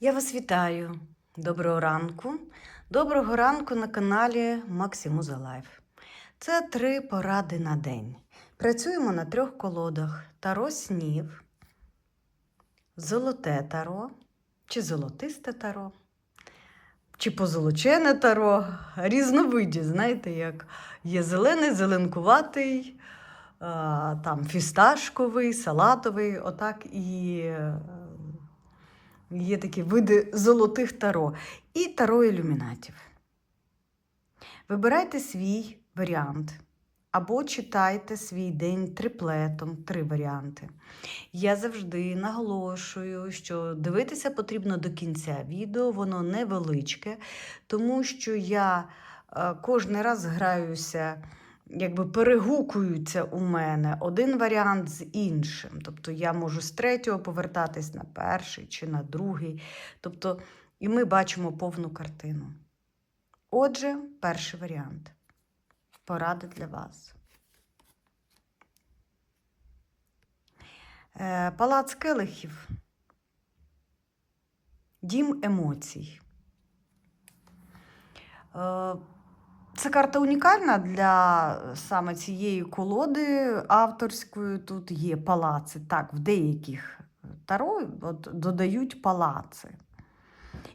Я вас вітаю. Доброго ранку. Доброго ранку на каналі Максимуза Лайф. Це три поради на день. Працюємо на трьох колодах: таро снів, золоте таро, чи золотисте таро, чи позолочене таро. Різновиді, знаєте, як є зелений, зеленкуватий, там фісташковий, салатовий, отак і. Є такі види золотих таро і таро ілюмінатів. Вибирайте свій варіант. Або читайте свій день триплетом, три варіанти. Я завжди наголошую, що дивитися потрібно до кінця відео, воно невеличке, тому що я е, кожен раз граюся, якби перегукуються у мене один варіант з іншим. Тобто я можу з третього повертатись на перший чи на другий. Тобто, і ми бачимо повну картину. Отже, перший варіант. Поради для вас. Е, Палац келихів. Дім емоцій. Е, Це карта унікальна для саме цієї колоди авторської. Тут є палаци. Так, в деяких таро от, додають палаци.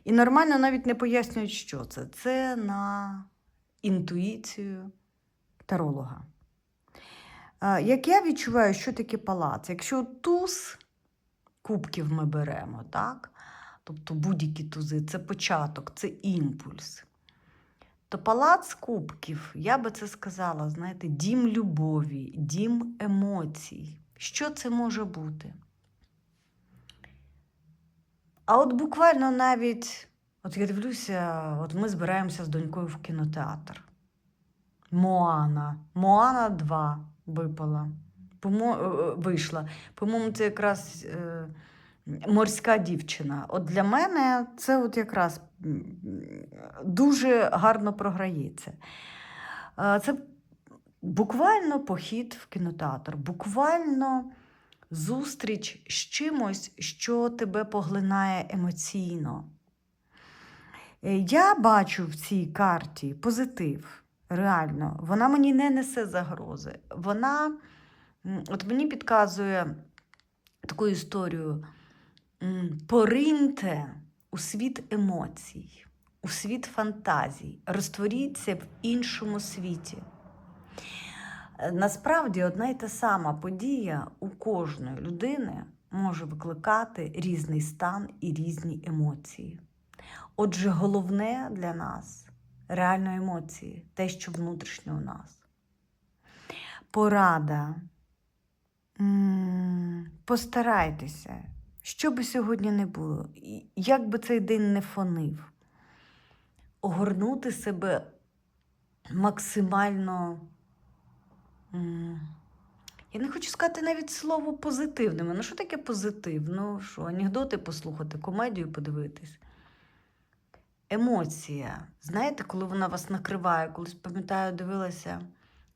І нормально навіть не пояснюють, що це. Це на інтуїцію таролога. Е, Як я відчуваю, що таке палац? Якщо туз кубків ми беремо, так? тобто будь-які тузи, це початок, це імпульс. То палац кубків, я би це сказала, знаєте, дім любові, дім емоцій. Що це може бути? А от буквально навіть, от я дивлюся, от ми збираємося з донькою в кінотеатр. Моана. Моана 2 випала. Помо... е, Вийшла. По-моєму, це якраз е, морська дівчина. От для мене це от якраз дуже гарно програється. Це буквально похід в кінотеатр, буквально зустріч з чимось, що тебе поглинає емоційно. Е, Я бачу в цій карті позитив. Реально, вона мені не несе загрози. Вона от мені підказує таку історію: пориньте у світ емоцій, у світ фантазій, розтворіться в іншому світі. Насправді, одна й та сама подія у кожної людини може викликати різний стан і різні емоції. Отже, головне для нас реально емоції, те, що внутрішнє у нас. Порада. Постарайтеся, що би сьогодні не було, як би цей день не фонив, огорнути себе максимально. Я не хочу сказати навіть слово позитивними. Ну, що таке позитив? Ну, що, анекдоти послухати, комедію подивитись. Емоція. Знаєте, коли вона вас накриває, колись пам'ятаю, дивилася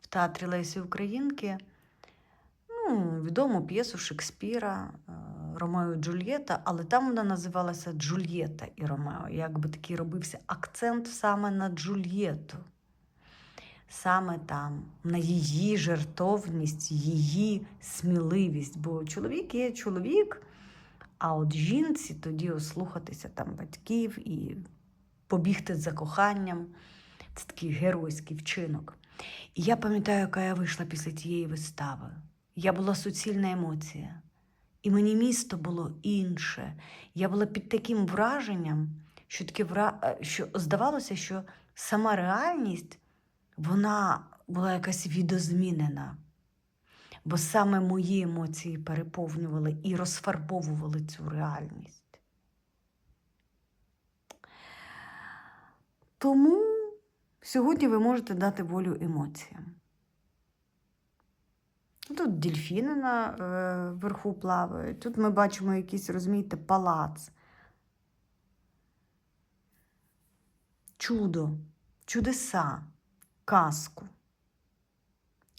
в театрі Лесі Українки ну, відому п'єсу Шекспіра е, Ромео і Джульєта, але там вона називалася Джульєта і Ромео. Якби такий робився акцент саме на Джульєту. Саме там, на її жертовність, її сміливість. Бо чоловік є чоловік, а от жінці тоді ослухатися там батьків і побігти за коханням. Це такий геройський вчинок. І я пам'ятаю, яка я вийшла після тієї вистави. Я була суцільна емоція. І мені місто було інше. Я була під таким враженням, що таке вра... е, що здавалося, що сама реальність вона була якась відозмінена. Бо саме мої емоції переповнювали і розфарбовували цю реальність. Тому сьогодні ви можете дати волю емоціям. Тут дельфіни на е, верху плавають. Тут ми бачимо якийсь, розумієте, палац. Чудо, чудеса, казку.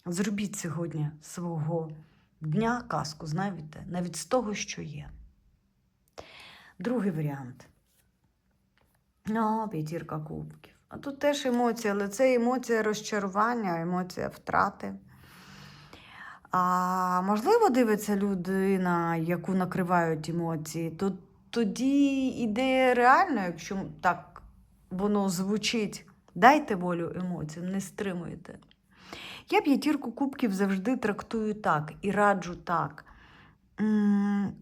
Зробіть сьогодні свого дня казку, знаєте, навіть з того, що є. Другий варіант. Ну, п'ятірка кубків. А тут теж емоція, але це емоція розчарування, емоція втрати. А можливо, дивиться людина, яку накривають емоції, то тоді ідея реально, якщо так воно звучить, дайте волю емоціям, не стримуйте. Я п'ятірку кубків завжди трактую так і раджу так.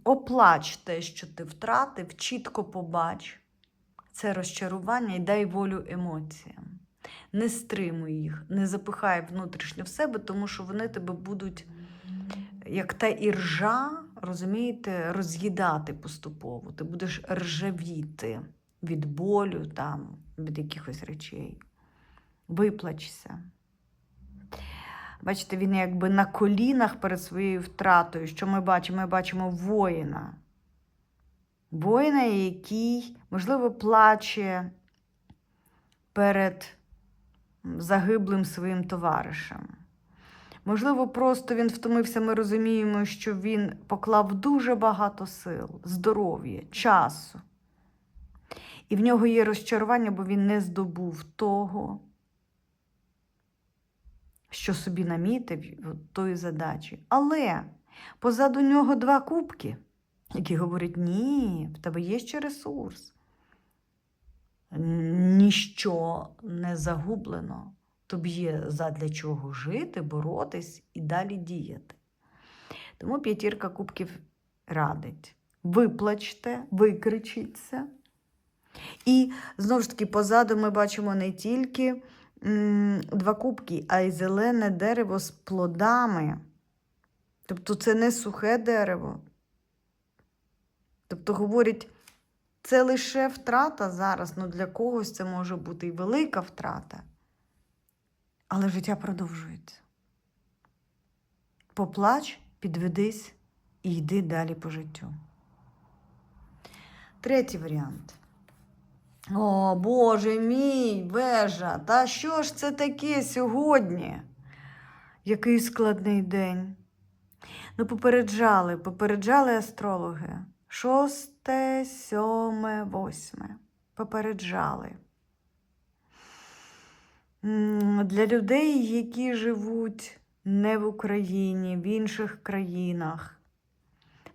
Оплач те, що ти втратив, чітко побач це розчарування і дай волю емоціям. Не стримуй їх, не запихай внутрішньо в себе, тому що вони тебе будуть, як та іржа, розумієте, роз'їдати поступово. Ти будеш ржавіти від болю, там, від якихось речей. Виплачся. Бачите, він якби на колінах перед своєю втратою. Що ми бачимо? Ми бачимо воїна. Воїна, який, можливо, плаче перед загиблим своїм товаришем. Можливо, просто він втомився, ми розуміємо, що він поклав дуже багато сил, здоров'я, часу. І в нього є розчарування, бо він не здобув того, що собі намітив тої задачі. Але позаду нього два кубки, які говорять: ні, в тебе є ще ресурс. Ніщо не загублено. Тобі є задля чого жити, боротись і далі діяти. Тому п'ятірка кубків радить. Виплачте, викричіться. І знову ж таки, позаду ми бачимо не тільки м, два кубки, а й зелене дерево з плодами. Тобто це не сухе дерево. Тобто, говорять, це лише втрата зараз, ну для когось це може бути і велика втрата. Але життя продовжується. Поплач, підведись і йди далі по життю. Третій варіант. О, Боже мій, вежа, та що ж це таке сьогодні? Який складний день. Ну, попереджали, попереджали астрологи. Шосте, сьоме, восьме. Попереджали. Для людей, які живуть не в Україні, в інших країнах,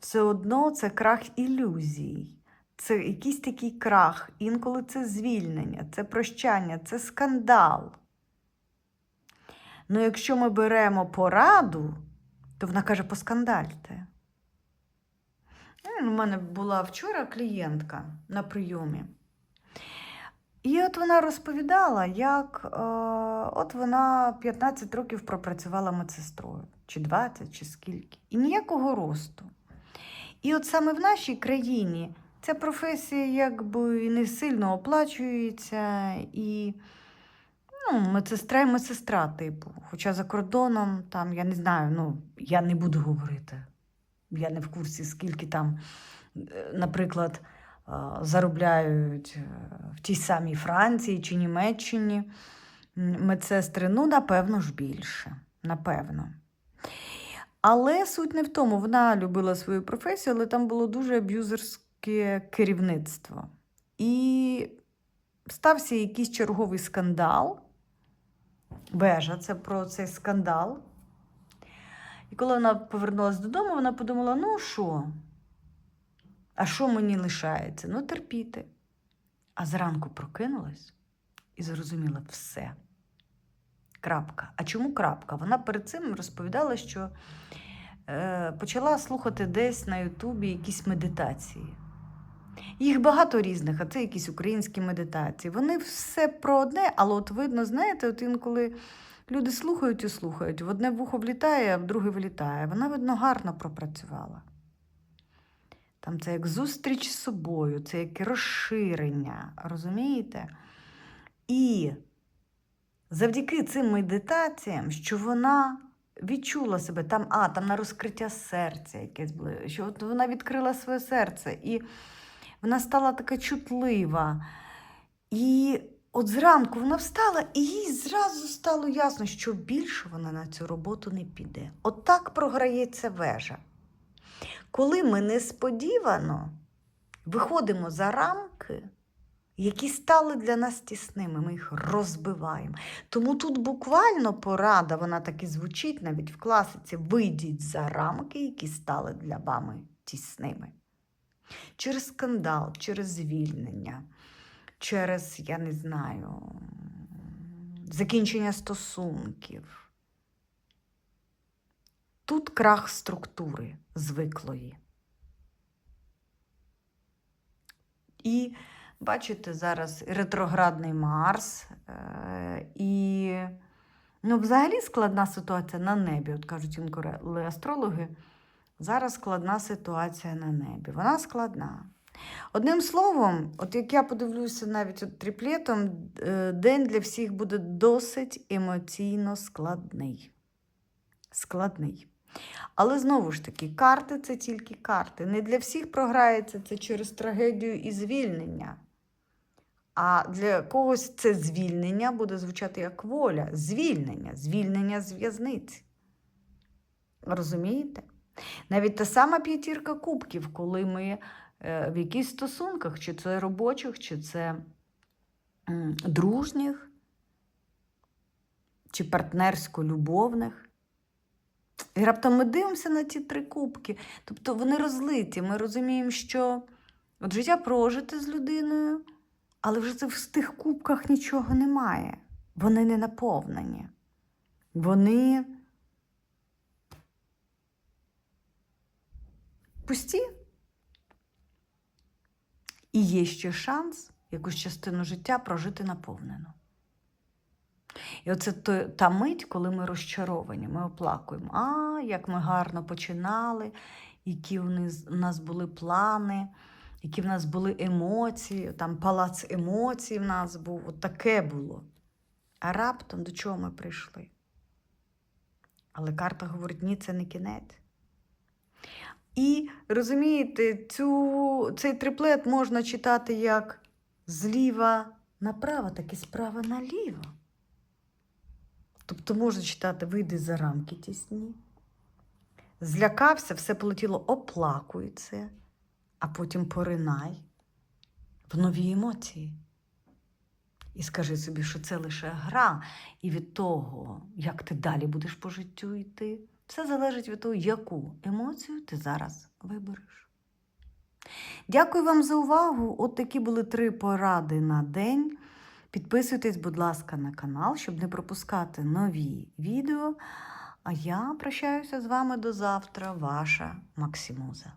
все одно це крах ілюзій. Це якийсь такий крах, інколи це звільнення, це прощання, це скандал. Ну, якщо ми беремо пораду, то вона каже, поскандальте. У мене була вчора клієнтка на прийомі. І от вона розповідала, як е, от вона 15 років пропрацювала медсестрою, чи 20, чи скільки, і ніякого росту. І от саме в нашій країні ця професія якби не сильно оплачується, і ну, медсестра і медсестра, типу. Хоча за кордоном, там, я не знаю, ну, я не буду говорити. Я не в курсі, скільки там, е, наприклад, заробляють е, в тій самій Франції чи Німеччині медсестри. Ну, напевно ж, більше. Напевно. Але суть не в тому, вона любила свою професію, але там було дуже аб'юзерське керівництво. І стався якийсь черговий скандал. Бежа, це про цей скандал. І коли вона повернулася додому, вона подумала: ну що? А що мені лишається? Ну, терпіти. А зранку прокинулась і зрозуміла все. Крапка. А чому крапка? Вона перед цим розповідала, що е, почала слухати десь на Ютубі якісь медитації. Їх багато різних, а це якісь українські медитації. Вони все про одне, але от видно, знаєте, от інколи люди слухають і слухають. В одне вухо влітає, а в друге вилітає. Вона, видно, гарно пропрацювала. Там це як зустріч з собою, це як розширення, розумієте? І завдяки цим медитаціям, що вона відчула себе там, а, там на розкриття серця якесь було, що от вона відкрила своє серце, і вона стала така чутлива. І от зранку вона встала, і їй зразу стало ясно, що більше вона на цю роботу не піде. От так програється вежа. Коли ми несподівано виходимо за рамки які стали для нас тісними, ми їх розбиваємо. Тому тут буквально порада, вона так і звучить навіть в класиці: вийдіть за рамки, які стали для вами тісними. Через скандал, через звільнення, через, я не знаю, закінчення стосунків. Тут крах структури звиклої. І бачите, зараз ретроградний Марс, е, і ну, взагалі складна ситуація на небі. От кажуть інколи астрологи, зараз складна ситуація на небі. Вона складна. Одним словом, от як я подивлюся навіть от тріплетом, е, день для всіх буде досить емоційно складний. Складний. Але знову ж таки, карти це тільки карти. Не для всіх програється це через трагедію і звільнення. А для когось це звільнення буде звучати як воля. Звільнення, звільнення з в'язниці. Розумієте? Навіть та сама п'ятірка кубків, коли ми е, в якихось стосунках, чи це робочих, чи це дружніх, чи партнерсько-любовних. І раптом ми дивимося на ті три кубки. Тобто вони розлиті. Ми розуміємо, що от життя прожите з людиною, але вже це в тих кубках нічого немає. Вони не наповнені. Вони пусті. І є ще шанс якусь частину життя прожити наповнено. І оце та мить, коли ми розчаровані, ми оплакуємо. А, як ми гарно починали, які в нас- були плани, які в нас були емоції, там палац емоцій в нас був, от таке було. А раптом до чого ми прийшли? Але карта говорить, ні, це не кінець. І розумієте, цю, цей триплет можна читати як зліва направо, так і справа наліво. Тобто можна читати вийди за рамки тісні. Злякався, все полетіло, оплакуй це, а потім поринай в нові емоції. І скажи собі, що це лише гра, і від того, як ти далі будеш по життю йти, все залежить від того, яку емоцію ти зараз вибереш. Дякую вам за увагу. От такі були три поради на день. Підписуйтесь, будь ласка, на канал, щоб не пропускати нові відео. А я прощаюся з вами до завтра, ваша Максимуза.